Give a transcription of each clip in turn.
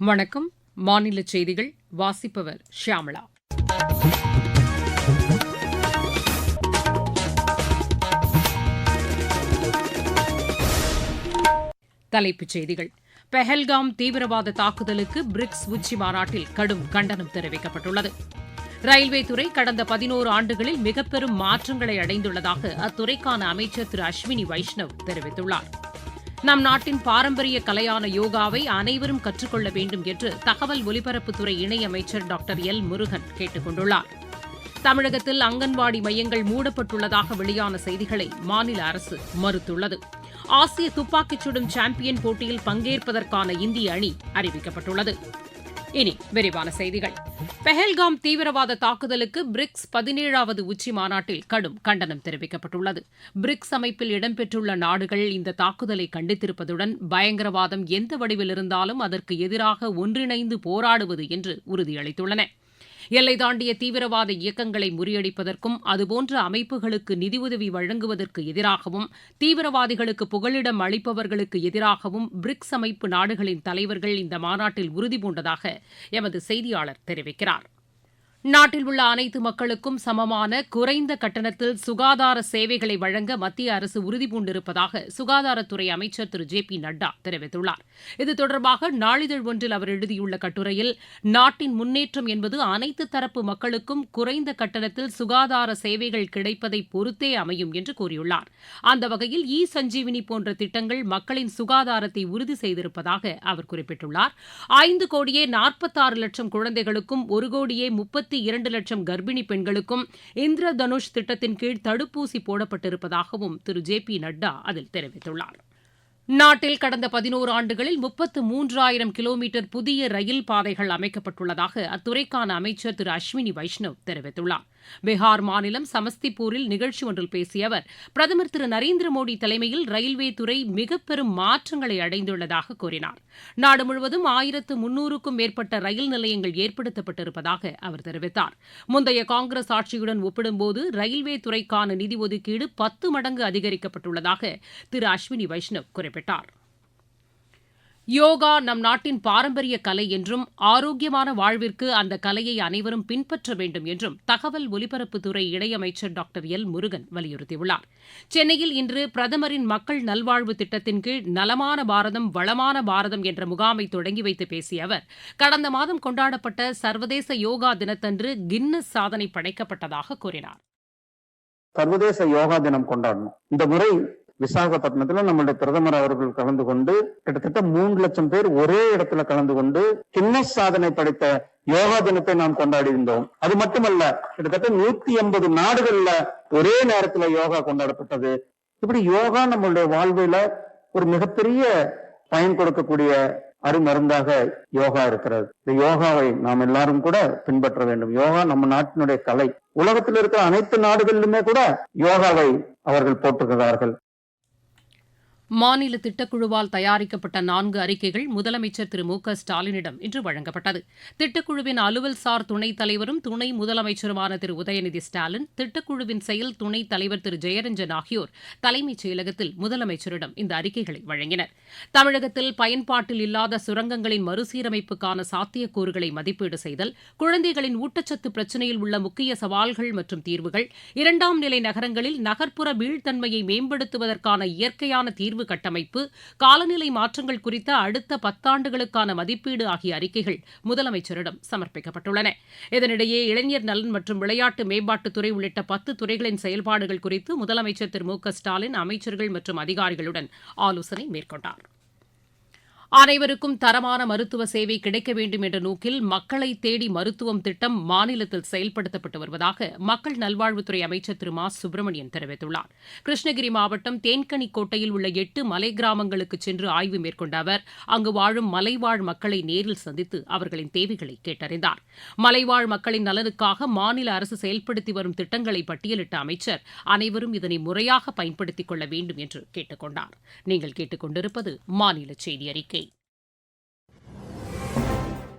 வணக்கம். மாநில செய்திகள் வாசிப்பவர் ஷியாமளா தலைப்புச் செய்திகள். பெஹல்காம் தீவிரவாத தாக்குதலுக்கு பிரிக்ஸ் உச்சி மாநாட்டில் கடும் கண்டனம் தெரிவிக்கப்பட்டுள்ளது. ரயில்வே துறை கடந்த பதினோரு ஆண்டுகளில் மிகப்பெரும் மாற்றங்களை அடைந்துள்ளதாக அத்துறைக்கான அமைச்சர் திரு அஸ்வினி வைஷ்ணவ் தெரிவித்துள்ளார். நம் நாட்டின் பாரம்பரிய கலையான யோகாவை அனைவரும் கற்றுக்கொள்ள வேண்டும் என்று தகவல் ஒலிபரப்புத்துறை இணையமைச்சர் டாக்டர் எல். முருகன் கேட்டுக் கொண்டுள்ளார் தமிழகத்தில் அங்கன்வாடி மையங்கள் மூடப்பட்டுள்ளதாக வெளியான செய்திகளை மாநில அரசு மறுத்துள்ளது. ஆசிய துப்பாக்கிச் சுடும் சாம்பியன் போட்டியில் பங்கேற்பதற்கான இந்திய அணி அறிவிக்கப்பட்டுள்ளது. இனி விரிவான செய்திகள். பெஹல்காம் தீவிரவாத தாக்குதலுக்கு பிரிக்ஸ் பதினேழாவது உச்சி மாநாட்டில் கடும் கண்டனம் தெரிவிக்கப்பட்டுள்ளது. பிரிக்ஸ் அமைப்பில் இடம்பெற்றுள்ள நாடுகள் இந்த தாக்குதலை கண்டித்திருப்பதுடன் பயங்கரவாதம் எந்த வடிவில் இருந்தாலும் அதற்கு எதிராக ஒன்றிணைந்து போராடுவது என்று உறுதியளித்துள்ளன. எல்லை தாண்டிய தீவிரவாத இயக்கங்களை முறியடிப்பதற்கும் அதுபோன்ற அமைப்புகளுக்கு நிதியுதவி வழங்குவதற்கு எதிராகவும் தீவிரவாதிகளுக்கு புகலிடம் அளிப்பவர்களுக்கு எதிராகவும் பிரிக்ஸ் அமைப்பு நாடுகளின் தலைவர்கள் இந்த மாநாட்டில் உறுதிபூண்டதாக எமது செய்தியாளர் தெரிவிக்கிறார். நாட்டில் உள்ள அனைத்து மக்களுக்கும் சமமான குறைந்த கட்டணத்தில் சுகாதார சேவைகளை வழங்க மத்திய அரசு உறுதிபூண்டிருப்பதாக சுகாதாரத்துறை அமைச்சர் திரு. ஜே. பி. நட்டா தெரிவித்துள்ளார். இது தொடர்பாக நாளிதழ் ஒன்றில் அவர் எழுதியுள்ள கட்டுரையில் நாட்டின் முன்னேற்றம் என்பது அனைத்து தரப்பு மக்களுக்கும் குறைந்த கட்டணத்தில் சுகாதார சேவைகள் கிடைப்பதை பொறுத்தே அமையும் என்று கூறியுள்ளார். அந்த வகையில் இ சஞ்சீவினி போன்ற திட்டங்கள் மக்களின் சுகாதாரத்தை உறுதி செய்திருப்பதாக அவர் குறிப்பிட்டுள்ளார். ஐந்து கோடியே நாற்பத்தாறு லட்சம் குழந்தைகளுக்கும் ஒரு கோடியே முப்பத்தி இருபத்தி இரண்டு லட்சம் கர்ப்பிணி பெண்களுக்கும் இந்திர தனுஷ் திட்டத்தின் கீழ் தடுப்பூசி போடப்பட்டிருப்பதாகவும் திரு. ஜே. பி. நட்டா அதில் தெரிவித்துள்ளார். நாட்டில் கடந்த பதினோரு ஆண்டுகளில் முப்பத்து மூன்றாயிரம் கிலோமீட்டர் புதிய ரயில் பாதைகள் அமைக்கப்பட்டுள்ளதாக அத்துறைக்கான அமைச்சர் திரு. அஸ்வினி வைஷ்ணவ் தெரிவித்துள்ளார். பீகார் மாநிலம் சமஸ்திபூரில் நிகழ்ச்சி ஒன்றில் பேசிய அவர் பிரதமர் திரு நரேந்திர மோடி தலைமையில் ரயில்வே துறை மிக பெரும் மாற்றங்களை அடைந்துள்ளதாக கூறினார். நாடு முழுவதும் ஆயிரத்து முன்னூறுக்கும் மேற்பட்ட ரயில் நிலையங்கள் ஏற்படுத்தப்பட்டிருப்பதாக அவர் தெரிவித்தார். முந்தைய காங்கிரஸ் ஆட்சியுடன் ஒப்பிடும்போது ரயில்வே துறைக்கான நிதி ஒதுக்கீடு பத்து மடங்கு அதிகரிக்கப்பட்டுள்ளதாக திரு அஸ்வினி வைஷ்ணவ் குறிப்பிட்டார். யோகா நம் நாட்டின் பாரம்பரிய கலை என்றும் ஆரோக்கியமான வாழ்விற்கு அந்த கலையை அனைவரும் பின்பற்ற வேண்டும் என்றும் தகவல் ஒலிபரப்புத்துறை இணையமைச்சர் டாக்டர் எல். முருகன் வலியுறுத்தியுள்ளார். சென்னையில் இன்று பிரதமரின் மக்கள் நல்வாழ்வு திட்டத்தின் கீழ் நலமான பாரதம் வளமான பாரதம் என்ற முகாமை தொடங்கி வைத்து பேசிய அவர் கடந்த மாதம் கொண்டாடப்பட்ட சர்வதேச யோகா தினத்தன்று கின்னஸ் சாதனை படைக்கப்பட்டதாக கூறினார். சர்வதேச யோகா தினம் கொண்டாடணும். இந்த முறை விசாகப்பட்டினத்துல நம்மளுடைய பிரதமர் அவர்கள் கலந்து கொண்டு கிட்டத்தட்ட மூன்று லட்சம் பேர் ஒரே இடத்துல கலந்து கொண்டு கின்னஸ் சாதனை படைத்த யோகா தினத்தை நாம் கொண்டாடி இருந்தோம். அது மட்டுமல்ல கிட்டத்தட்ட நூத்தி எண்பது நாடுகள்ல ஒரே நேரத்துல யோகா கொண்டாடப்பட்டது. இப்படி யோகா நம்மளுடைய வாழ்வில ஒரு மிகப்பெரிய பயன் கொடுக்கக்கூடிய அருமருந்தாக யோகா இருக்கிறது. இந்த யோகாவை நாம் எல்லாரும் கூட பின்பற்ற வேண்டும். யோகா நம்ம நாட்டினுடைய கலை. உலகத்தில் இருக்கிற அனைத்து நாடுகளிலுமே கூட யோகாவை அவர்கள் போற்றுகிறார்கள். மாநில திட்டக்குழுவால் தயாரிக்கப்பட்ட நான்கு அறிக்கைகள் முதலமைச்சர் திரு மு க ஸ்டாலினிடம் இன்று வழங்கப்பட்டது. திட்டக்குழுவின் அலுவல் சார் துணைத் தலைவரும் துணை முதலமைச்சருமான திரு உதயநிதி ஸ்டாலின் திட்டக்குழுவின் செயல் துணைத் தலைவர் திரு ஜெயரஞ்சன் ஆகியோர் தலைமைச் செயலகத்தில் முதலமைச்சரிடம் இந்த அறிக்கைகளை வழங்கினர். தமிழகத்தில் பயன்பாட்டில் இல்லாத சுரங்கங்களின் மறுசீரமைப்புக்கான சாத்தியக்கூறுகளை மதிப்பீடு செய்தல் குழந்தைகளின் ஊட்டச்சத்து பிரச்சினையில் உள்ள முக்கிய சவால்கள் மற்றும் தீர்வுகள் இரண்டாம் நிலை நகரங்களில் நகர்ப்புற வீழ்த்தன்மையை மேம்படுத்துவதற்கான இயற்கையான தீர்வு தீர்வு கட்டமைப்பு காலநிலை மாற்றங்கள் குறித்த அடுத்த பத்தாண்டுகளுக்கான மதிப்பீடு ஆகிய அறிக்கைகள் முதலமைச்சரிடம் சமர்ப்பிக்கப்பட்டுள்ளன. இதனிடையே இளைஞர் நலன் மற்றும் விளையாட்டு மேம்பாட்டுத்துறை உள்ளிட்ட பத்து துறைகளின் செயல்பாடுகள் குறித்து முதலமைச்சர் திரு மு க ஸ்டாலின் அமைச்சர்கள் மற்றும் அதிகாரிகளுடன் ஆலோசனை மேற்கொண்டார். அனைவருக்கும் தரமான மருத்துவ சேவை கிடைக்க வேண்டும் என்ற நோக்கில் மக்களை தேடி மருத்துவம் திட்டம் மாநிலத்தில் செயல்படுத்தப்பட்டு வருவதாக மக்கள் நல்வாழ்வுத்துறை அமைச்சர் திரு மா. சுப்பிரமணியன் தெரிவித்துள்ளார். கிருஷ்ணகிரி மாவட்டம் தேன்கனிக்கோட்டையில் உள்ள எட்டு மலை கிராமங்களுக்கு சென்று ஆய்வு மேற்கொண்ட அவர் அங்கு வாழும் மலைவாழ் மக்களை நேரில் சந்தித்து அவர்களின் தேவைகளை கேட்டறிந்தார். மலைவாழ் மக்களின் நலனுக்காக மாநில அரசு செயல்படுத்தி வரும் திட்டங்களை பட்டியலிட்ட அமைச்சர் அனைவரும் இதனை முறையாக பயன்படுத்திக் கொள்ள வேண்டும் என்று கேட்டுக் கொண்டார். நீங்கள் கேட்டுக் கொண்டிருப்பது மாநில செய்தி அறிக்கை.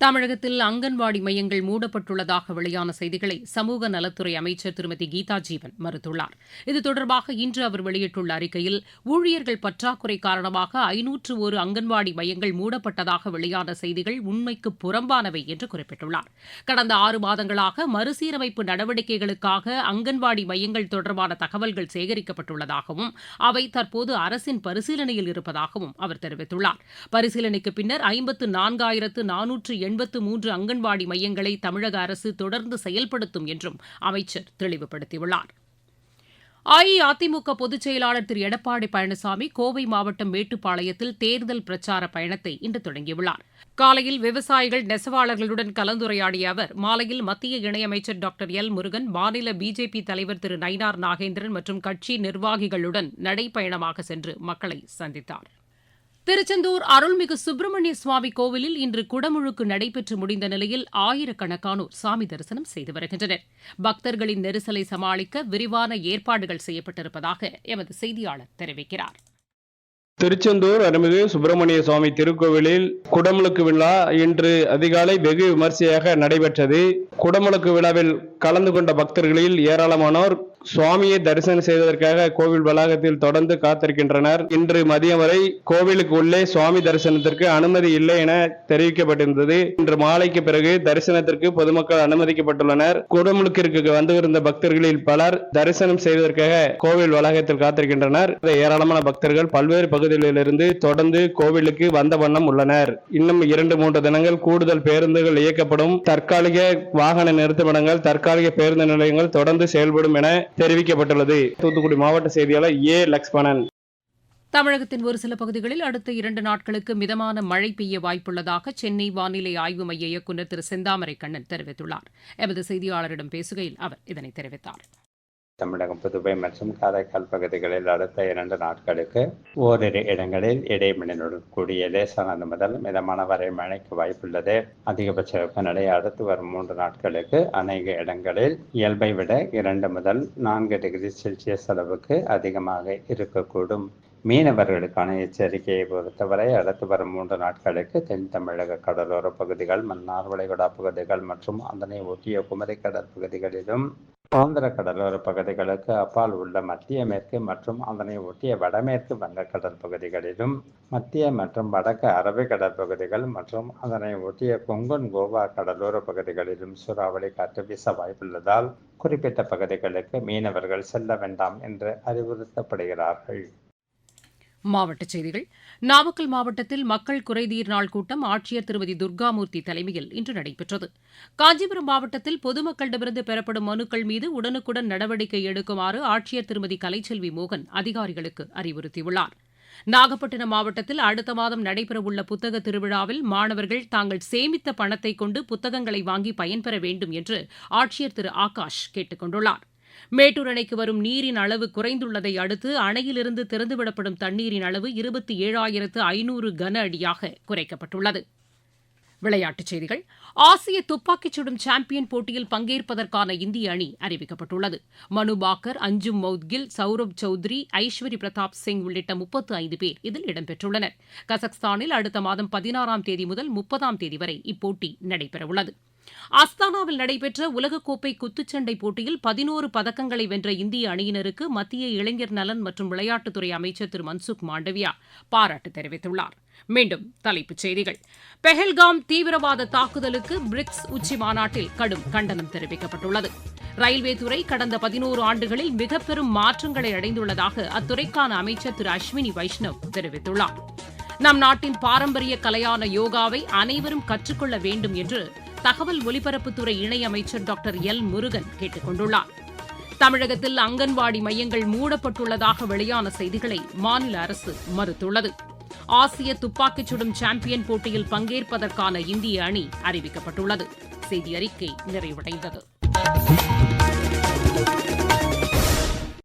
தமிழகத்தில் அங்கன்வாடி மையங்கள் மூடப்பட்டுள்ளதாக வெளியான செய்திகளை சமூக நலத்துறை அமைச்சர் திருமதி கீதா ஜீவன் மறுத்துள்ளார். இது தொடர்பாக இன்று அவர் வெளியிட்டுள்ள அறிக்கையில் ஊழியர்கள் பற்றாக்குறை காரணமாக ஐநூற்று ஒரு அங்கன்வாடி மையங்கள் மூடப்பட்டதாக வெளியான செய்திகள் உண்மைக்கு புறம்பானவை என்று குறிப்பிட்டுள்ளார். கடந்த ஆறு மாதங்களாக மறுசீரமைப்பு நடவடிக்கைகளுக்காக அங்கன்வாடி மையங்கள் தொடர்பான தகவல்கள் சேகரிக்கப்பட்டுள்ளதாகவும் அவை தற்போது அரசின் பரிசீலனையில் இருப்பதாகவும் அவர் தெரிவித்துள்ளார். பரிசீலனைக்கு பின்னர் ஐம்பத்து நான்காயிரத்து நானூற்று எண்பத்து மூன்று அங்கன்வாடி மையங்களை தமிழக அரசு தொடர்ந்து செயல்படுத்தும் என்றும் அமைச்சர் தெளிவுபடுத்தியுள்ளார். அஇஅதிமுக பொதுச் செயலாளர் திரு. எடப்பாடி பழனிசாமி கோவை மாவட்டம் மேட்டுப்பாளையத்தில் தேர்தல் பிரச்சார பயணத்தை இன்று தொடங்கியுள்ளார். காலையில் விவசாயிகள் நெசவாளர்களுடன் கலந்துரையாடிய அவர் மாலையில் மத்திய இணையமைச்சர் டாக்டர் எல் முருகன் மாநில பிஜேபி தலைவர் திரு. நயினார் நாகேந்திரன் மற்றும் கட்சி நிர்வாகிகளுடன் நடைப்பயணமாக சென்று மக்களை சந்தித்தார். திருச்செந்தூர் அருள்மிகு சுப்பிரமணிய சுவாமி கோவிலில் இன்று குடமுழுக்கு நடைபெற்று முடிந்த நிலையில் ஆயிரக்கணக்கானோர் சாமி தரிசனம் செய்து வருகின்றனர். பக்தர்களின் நெரிசலை சமாளிக்க விரிவான ஏற்பாடுகள் செய்யப்பட்டிருப்பதாக எமது செய்தியாளர் தெரிவிக்கிறார். திருச்செந்தூர் அருள்மிகு சுப்பிரமணிய சுவாமி திருக்கோவிலில் குடமுழுக்கு விழா இன்று அதிகாலை வெகு விமர்சையாக நடைபெற்றது. குடமுழுக்கு விழாவில் கலந்து கொண்ட பக்தர்களில் ஏராளமானோர் சுவாமியை தரிசனம் செய்வதற்காக கோவில் வளாகத்தில் தொடர்ந்து காத்திருக்கின்றனர். இன்று மதியம் வரை கோவிலுக்கு உள்ளே சுவாமி தரிசனத்திற்கு அனுமதி இல்லை என தெரிவிக்கப்பட்டிருந்தது. இன்று மாலைக்கு பிறகு தரிசனத்திற்கு பொதுமக்கள் அனுமதிக்கப்பட்டுள்ளனர். குடமுழுக்கிற்கு வந்திருந்த பக்தர்களில் பலர் தரிசனம் செய்வதற்காக கோவில் வளாகத்தில் காத்திருக்கின்றனர். ஏராளமான பக்தர்கள் பல்வேறு பகுதிகளிலிருந்து தொடர்ந்து கோவிலுக்கு வந்த வண்ணம் உள்ளனர். இன்னும் இரண்டு மூன்று தினங்கள் கூடுதல் பேருந்துகள் இயக்கப்படும். தற்காலிக வாகன நிறுத்துமிடங்கள் தற்காலிக பேருந்து நிலையங்கள் தொடர்ந்து செயல்படும் என தெரிவிக்கப்பட்டுள்ளது. தூத்துக்குடி மாவட்ட செய்தியாளர் ஏ. லக்ஷ்மணன். தமிழகத்தின் ஒரு சில பகுதிகளில் அடுத்த இரண்டு நாட்களுக்கு மிதமான மழை பெய்ய வாய்ப்புள்ளதாக சென்னை வானிலை ஆய்வு மைய இயக்குநர் திரு செந்தாமரை கண்ணன் தெரிவித்துள்ளார். எமது செய்தியாளரிடம் பேசுகையில் அவர் இதனை தெரிவித்தார். தமிழகம் புதுவை மற்றும் காரைக்கால் பகுதிகளில் அடுத்த இரண்டு நாட்களுக்கு ஓரிரு இடங்களில் இடைமின்னலுடன் கூடிய லேசானது முதல் மிதமான வரை மழைக்கு வாய்ப்புள்ளது. அதிகபட்ச வெப்பநிலை அடுத்து வரும் மூன்று நாட்களுக்கு அநேக இடங்களில் இயல்பை விட இரண்டு முதல் நான்கு டிகிரி செல்சியஸ் அளவுக்கு அதிகமாக இருக்கக்கூடும். மீனவர்களுக்கான எச்சரிக்கையை பொறுத்தவரை அடுத்து வரும் மூன்று நாட்களுக்கு தென் தமிழக கடலோர பகுதிகள் மன்னார் வளைகுடா பகுதிகள் மற்றும் அதனை ஒட்டிய குமரி கடற்பகுதிகளிலும் ஆந்திர கடலோர பகுதிகளுக்கு அப்பால் உள்ள மத்திய மேற்கு மற்றும் அதனை ஒட்டிய வடமேற்கு வங்கக்கடல் பகுதிகளிலும் மத்திய மற்றும் வடக்கு அரபிக்கடல் பகுதிகள் மற்றும் அதனை ஒட்டிய கொங்கன் கோவா கடலோர பகுதிகளிலும் சூறாவளி காற்று வீச வாய்ப்புள்ளதால் குறிப்பிட்ட பகுதிகளுக்கு மீனவர்கள் செல்ல வேண்டாம் என்று அறிவுறுத்தப்படுகிறார்கள். மாவட்டச் செய்திகள். நாமக்கல் மாவட்டத்தில் மக்கள் குறைதீர் நாள் கூட்டம் ஆட்சியர் திருமதி துர்காமூர்த்தி தலைமையில் இன்று நடைபெற்றது. காஞ்சிபுரம் மாவட்டத்தில் பொதுமக்களிடமிருந்து பெறப்படும் மனுக்கள் மீது உடனுக்குடன் நடவடிக்கை எடுக்குமாறு ஆட்சியர் திருமதி கலைச்செல்வி மோகன் அதிகாரிகளுக்கு அறிவுறுத்தியுள்ளார். நாகப்பட்டினம் மாவட்டத்தில் அடுத்த மாதம் நடைபெறவுள்ள புத்தக திருவிழாவில் மாணவர்கள் தாங்கள் சேமித்த பணத்தை கொண்டு புத்தகங்களை வாங்கி பயன்பெற வேண்டும் என்று ஆட்சியர் திரு ஆகாஷ் கேட்டுக் கொண்டுள்ளாா் மேட்டூர் அணைக்கு வரும் நீரின் அளவு குறைந்துள்ளதை அடுத்து அணையிலிருந்து திறந்துவிடப்படும் தண்ணீரின் அளவு இருபத்தி ஏழாயிரத்து ஐநூறு கன அடியாக குறைக்கப்பட்டுள்ளது. விளையாட்டுச் செய்திகள். ஆசிய துப்பாக்கிச் சுடும் சாம்பியன் போட்டியில் பங்கேற்பதற்கான இந்திய அணி அறிவிக்கப்பட்டுள்ளது. மனு பாக்கர் அஞ்சும் மௌத்கில் சௌரப் சௌத்ரி ஐஸ்வரி பிரதாப் சிங் உள்ளிட்ட முப்பத்து ஐந்து பேர் இதில் இடம்பெற்றுள்ளனர். கசக்ஸ்தானில் அடுத்த மாதம் பதினாறாம் தேதி முதல் முப்பதாம் தேதி வரை இப்போட்டி நடைபெறவுள்ளது. அஸ்தானாவில் நடைபெற்ற உலகக்கோப்பை குத்துச்சண்டை போட்டியில் பதினோரு பதக்கங்களை வென்ற இந்திய அணியினருக்கு மத்திய இளைஞர் நலன் மற்றும் விளையாட்டுத்துறை அமைச்சர் திரு மன்சுக் மாண்டவியா பாராட்டு தெரிவித்துள்ளார். மீண்டும் தலைப்புச் செய்திகள். பெஹல்காம் தீவிரவாத தாக்குதலுக்கு பிரிக்ஸ் உச்சி மாநாட்டில் கடும் கண்டனம் தெரிவிக்கப்பட்டுள்ளது. ரயில்வே துறை கடந்த பதினோரு ஆண்டுகளில் மிக பெரும் மாற்றங்களை அடைந்துள்ளதாக அத்துறைக்கான அமைச்சர் திரு அஸ்வினி வைஷ்ணவ் தெரிவித்துள்ளார். நம் நாட்டின் பாரம்பரிய கலையான யோகாவை அனைவரும் கற்றுக்கொள்ள வேண்டும் என்று தகவல் ஒலிபரப்புத்துறை இணையமைச்சர் டாக்டர் எல். முருகன் கேட்டுக் கொண்டுள்ளார் தமிழகத்தில் அங்கன்வாடி மையங்கள் மூடப்பட்டுள்ளதாக வெளியான செய்திகளை மாநில அரசு மறுத்துள்ளது. ஆசிய துப்பாக்கிச் சுடும் சாம்பியன் போட்டியில் பங்கேற்பதற்கான இந்திய அணி அறிவிக்கப்பட்டுள்ளது. செய்தி அறிக்கை நிறைவடைந்தது.